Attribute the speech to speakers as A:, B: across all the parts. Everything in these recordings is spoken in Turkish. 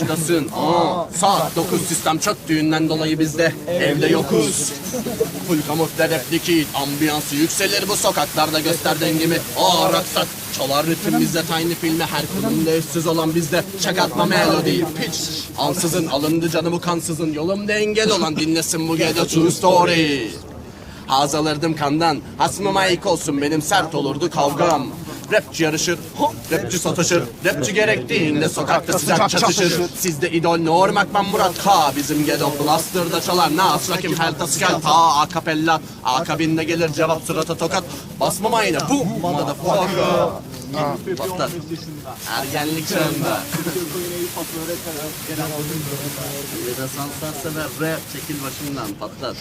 A: Dasın. Aa, saat 9 sistem çöktüğünden dolayı biz de evde yokuz. Full kamufle replikit, ambiyansı yükselir bu sokaklarda göster dengimi. Aa raksak, çalar ritim bizde tiny filmi her konumda eşsiz olan bizde. Çakatma melodi, pitch. Ansızın alındı canımı kansızın yolumda engel olan dinlesin bu gece true story. Haz alırdım kandan Hasmıma ayık olsun benim sert olurdu kavgam Rapçi yarışır, rapçi sataşır Rapçi gerektiğinde sokakta sıcak çatışır. Sizde idol ne ormak ben Murat K Bizim Gedo Blaster'da çalar. Nas Rakim Helta Skel Ta akapella. Akabinde gelir cevap surata tokat. Basmam aynı Boom Motherfucker Patlat Ergenlik çağında. De sansar sever rap Çekil başımdan patlat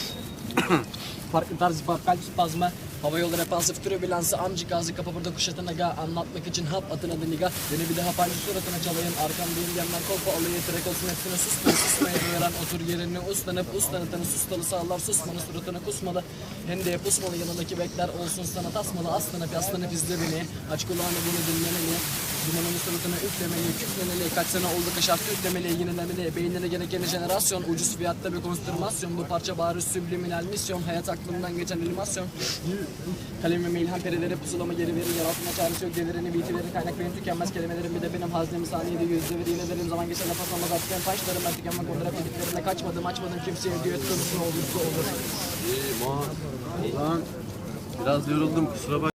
B: Farklı tarz kalp spazma Hava yolları repansif türbülansı Amcık ağzı kapı burada kuşatan aga Anlatmak için hap atın adı niga. Beni bir daha paylaş suratına çalayım. Arkamdayım diyenler kolpa alayı Trek olsun hepsine susmayın susmayın Uyaran otur yerine uslanıp Uslanıtanı sustalı sağlar. Susmanı suratına kusmalı. Hendeye pusmalı yanındaki bekler olsun sana tasmalı. Aslanıp yaslanıp izle beni. Aç kulağını bunu dinlemeli Dumanın suratına üflemeli, küflemeli Kaç sene oldu ki şarkı üflemeli Yenilemeli, beynine gereken jenerasyon Ucuz fiyatta bir konstrümasyon. Bu parça bari subliminal misyon Hayat aklımdan geçen animasyon. Kalemime ilham perileri pusulama geri verir Yaratma çaresi yok devirini biti verir Kaynak benim tükenmez kelimelerim. Bir de benim Haznemi saniyede yüzde bir yine derim Zaman geçen nefes almaz atlayan taşlarım Ben tükenmek orada rapidiklerine kaçmadım Açmadım kimseye düet kılısı ne olursa olur.
A: Lan biraz yoruldum kusura bak.